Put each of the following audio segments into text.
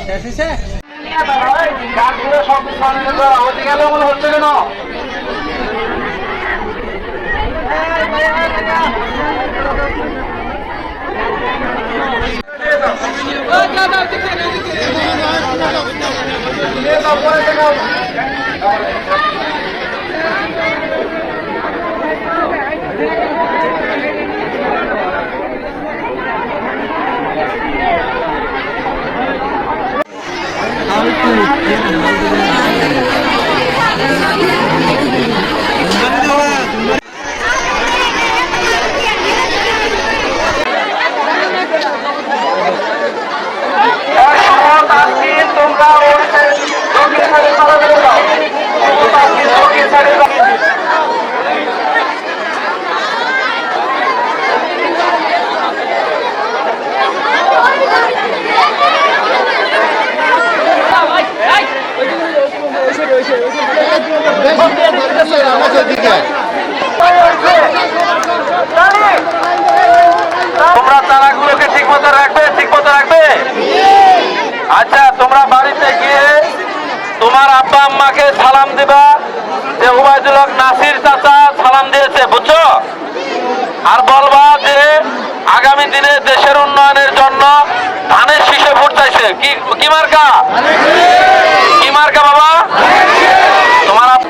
শেষ হয়েছে? কাঠগুলো সব হতে গেলে হচ্ছে কেন তোমরা তারাগুলোকে ঠিক মতো রাখবে, ঠিক মতো রাখবে? আচ্ছা তোমরা বাড়িতে গিয়ে তোমার আব্বা আম্মাকে সালাম দিবা যে উবায়দুল হক নাসির চাচা সালাম দিয়েছে, বুঝছ? আর বলবা যে আগামী দিনে দেশের উন্নয়নের জন্য ধানের শীষে ভোট চাইছে। কি মার্কা কি মার্কা বাবা তোমার আপ-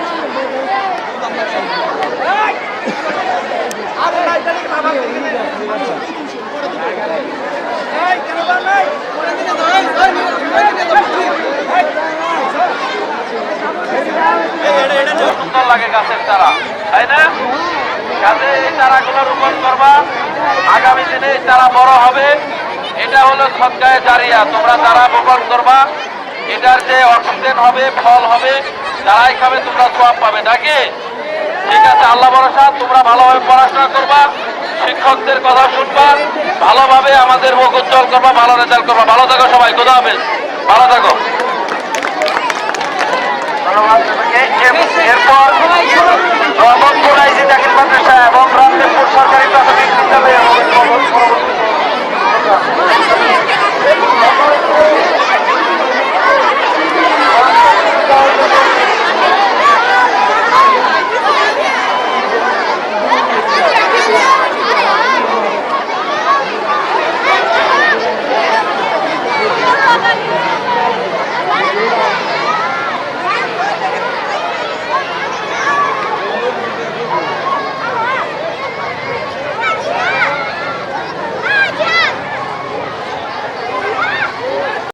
সুন্দর লাগে গাছের চারা, তাই না? গাছে এই চারাগুলো রোপণ করবা। আগামী দিনে এই চারা বড় হবে। এটা হলো সৎকায় জারিয়া। তোমরা চারা রোপণ করবা। এটার যে অক্সিজেন হবে, ফল হবে, তারাই খাবে, তোমরা সব পাবে, নাকি? ঠিক আছে, আল্লাহ ভরসা, তোমরা ভালোভাবে পড়াশোনা করবা, শিক্ষকদের কথা শুনবা, ভালোভাবে আমাদের মুখ উজ্জ্বল করবা, ভালো রেজাল্ট করবা। ভালো থাকো সবাই কোথা হবে ভালো থাকো। এরপর নবমপুর আইজি দাখিল এবং রামদেবপুর সরকারি প্রাথমিক বিদ্যালয়ে